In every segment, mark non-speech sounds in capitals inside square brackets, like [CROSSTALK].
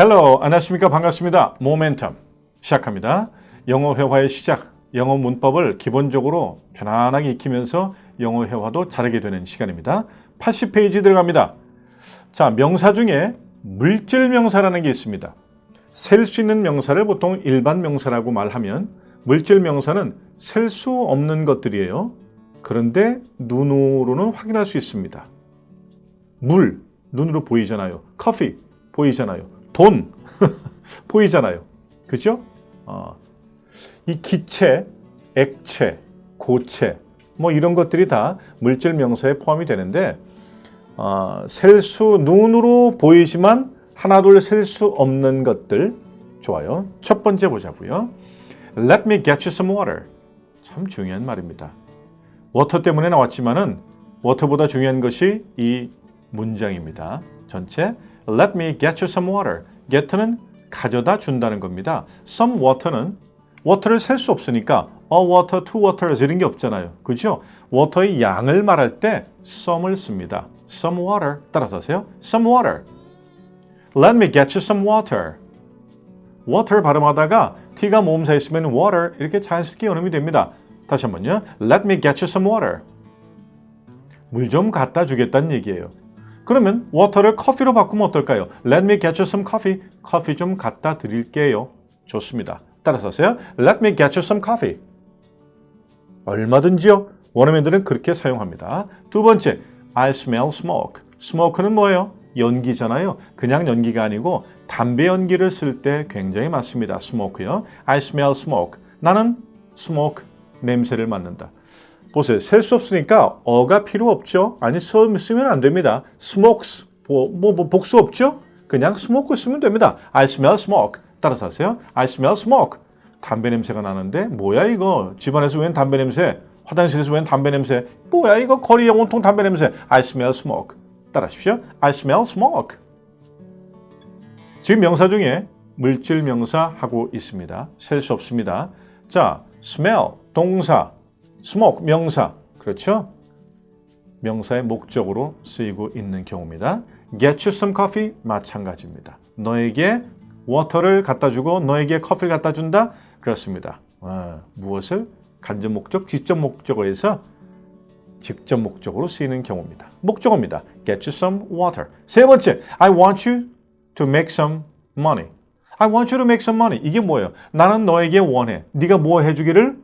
헬로 안녕하십니까? 반갑습니다. 모멘텀 시작합니다. 영어 회화의 시작 영어 문법을 기본적으로 편안하게 익히면서 영어 회화도 잘하게 되는 시간입니다. 80페이지 들어갑니다. 자 명사 중에 물질 명사라는 게 있습니다. 셀 수 있는 명사를 보통 일반 명사라고 말하면 물질 명사는 셀 수 없는 것들이에요. 그런데 눈으로는 확인할 수 있습니다. 물 눈으로 보이잖아요. 커피 보이잖아요 돈 [LAUGHS] 보이잖아요. 그죠? 어, 이 기체, 액체, 고체 뭐 이런 것들이 다 물질 명사에 포함이 되는데 어, 셀수 눈으로 보이지만 하나둘 셀 수 없는 것들 좋아요. 첫 번째 보자고요. Let me get you some water. 참 중요한 말입니다. 워터 때문에 나왔지만은 워터보다 중요한 것이 이 문장입니다. 전체 Let me get you some water. get는 가져다 준다는 겁니다. some water는 water를 셀 수 없으니까 a water, two waters 이런 게 없잖아요. 그죠? water의 양을 말할 때 some을 씁니다. some water 따라서 하세요. some water. Let me get you some water. water 발음하다가 t가 모음사 있으면 water 이렇게 자연스럽게 연음이 됩니다. 다시 한번요. Let me get you some water. 물 좀 갖다 주겠다는 얘기예요. 그러면 water를 커피로 바꾸면 어떨까요? Let me get you some coffee. 커피 좀 갖다 드릴게요. 좋습니다. 따라서 하세요. Let me get you some coffee. 얼마든지요. 원어민들은 그렇게 사용합니다. 두 번째, I smell smoke. smoke는 뭐예요? 연기잖아요. 그냥 연기가 아니고 담배 연기를 쓸 때 굉장히 많습니다. smoke요. I smell smoke. 나는 smoke 냄새를 맡는다. 보세요. 셀 수 없으니까 어가 필요 없죠. 아니 쓰- 쓰면 안 됩니다. smokes 뭐, 뭐, 뭐 복수 없죠? 그냥 smoke 쓰면 됩니다. I smell smoke. 따라서 하세요. I smell smoke. 담배 냄새가 나는데 뭐야 이거? 집안에서 웬 담배 냄새? 화장실에서 웬 담배 냄새? 뭐야 이거 거리에 온통 담배 냄새? I smell smoke. 따라하십시오. I smell smoke. 지금 명사 중에 물질 명사 하고 있습니다. 셀 수 없습니다. 자, smell 동사, smoke 명사 그렇죠? 명사의 목적으로 쓰이고 있는 경우입니다. Get you some coffee 마찬가지입니다. 너에게 워터를 갖다 주고 너에게 커피를 갖다 준다 그렇습니다. 아, 무엇을 간접 목적, 직접 목적어에서 직접 목적으로 쓰이는 경우입니다. 목적어입니다. Get you some water. 세 번째, I want you to make some money. I want you to make some money. 이게 뭐예요? 나는 너에게 원해. 네가 뭐 해주기를?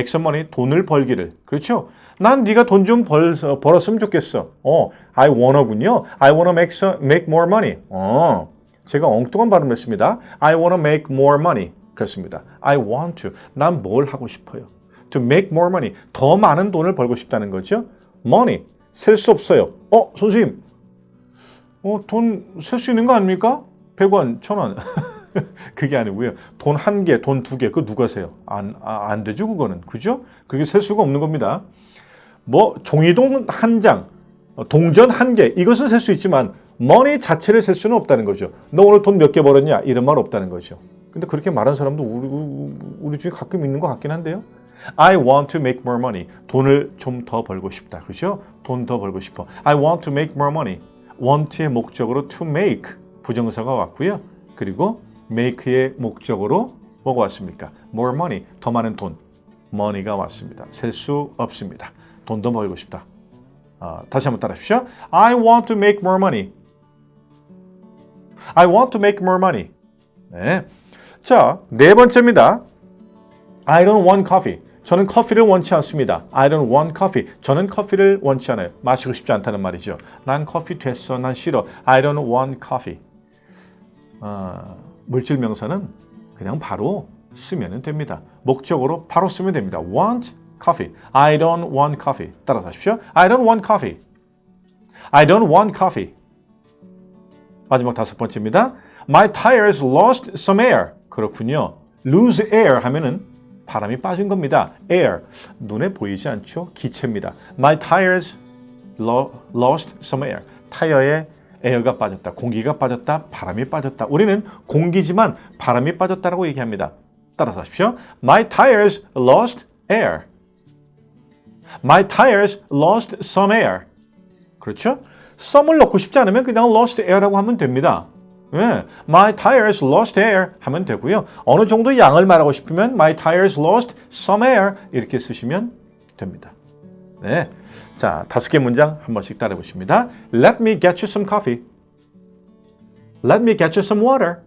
Money. 돈을 벌기를. 그렇죠? 난 네가 돈 좀 벌었으면 좋겠어. 어, I wanna군요. I wanna make, some, make more money. 어, 제가 엉뚱한 발음을 했습니다. I wanna make more money. 그렇습니다. I want to. 난 뭘 하고 싶어요? To make more money. 더 많은 돈을 벌고 싶다는 거죠. Money. 셀 수 없어요. 어, 선생님. 어, 돈 셀 수 있는 거 아닙니까? 100원, 1000원. [LAUGHS] 그게 아니고요. 돈 한 개, 돈 두 개, 그거 누가 세요? 안, 아, 안 되죠, 그거는. 그죠? 그게 셀 수가 없는 겁니다. 뭐, 종이동 한 장, 어, 동전 한 개, 이것은 셀 수 있지만, 머니 자체를 셀 수는 없다는 거죠. 너 오늘 돈 몇 개 벌었냐? 이런 말 없다는 거죠. 근데 그렇게 말하는 사람도 우리, 우리 중에 가끔 있는 것 같긴 한데요. I want to make more money. 돈을 좀 더 벌고 싶다. 그죠? 돈 더 벌고 싶어. I want to make more money. want의 목적으로 to make 부정사가 왔고요. 그리고 make의 목적으로 뭐가 왔습니까? more money. 더 많은 돈. money가 왔습니다. 셀 수 없습니다. 돈더 벌고 싶다. 아, 다시 한번 따라하십시오. I want to make more money. I want to make more money. 네. 자, 네 번째입니다. I don't want coffee. 저는 커피를 원치 않습니다. I don't want coffee. 저는 커피를 원치 않아요. 마시고 싶지 않다는 말이죠. 난 커피 됐어. 난 싫어. I don't want coffee. 어, 물질 명사는 그냥 바로 쓰면 됩니다. 목적으로 바로 쓰면 됩니다. want coffee. I don't want coffee. 따라서 하십시오. I don't want coffee. I don't want coffee. 마지막 다섯 번째입니다. My tires lost some air. 그렇군요. lose air 하면은 바람이 빠진 겁니다. air. 눈에 보이지 않죠? 기체입니다. My tires lo, lost some air. 타이어에 에어가 빠졌다. 공기가 빠졌다. 바람이 빠졌다. 우리는 공기지만 바람이 빠졌다라고 얘기합니다. 따라서 하십시오. My tires lost air. My tires lost some air. 그렇죠? some을 넣고 싶지 않으면 그냥 lost air라고 하면 됩니다. 예, my tires lost air 하면 되고요. 어느 정도 양을 말하고 싶으면 my tires lost some air 이렇게 쓰시면 됩니다. 네, 자 다섯 개 문장 한 번씩 따라 보십니다. Let me get you some coffee. Let me get you some water.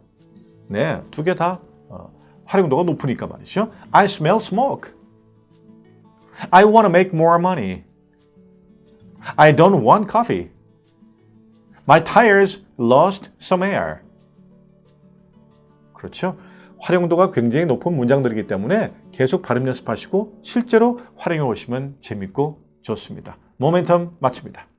네, 두 개다 어, 활용도가 높으니까 말이죠. I smell smoke. I want to make more money. I don't want coffee. My tires lost some air. 그렇죠? 활용도가 굉장히 높은 문장들이기 때문에 계속 발음 연습하시고 실제로 활용해 오시면 재밌고 좋습니다. 모멘텀 마칩니다.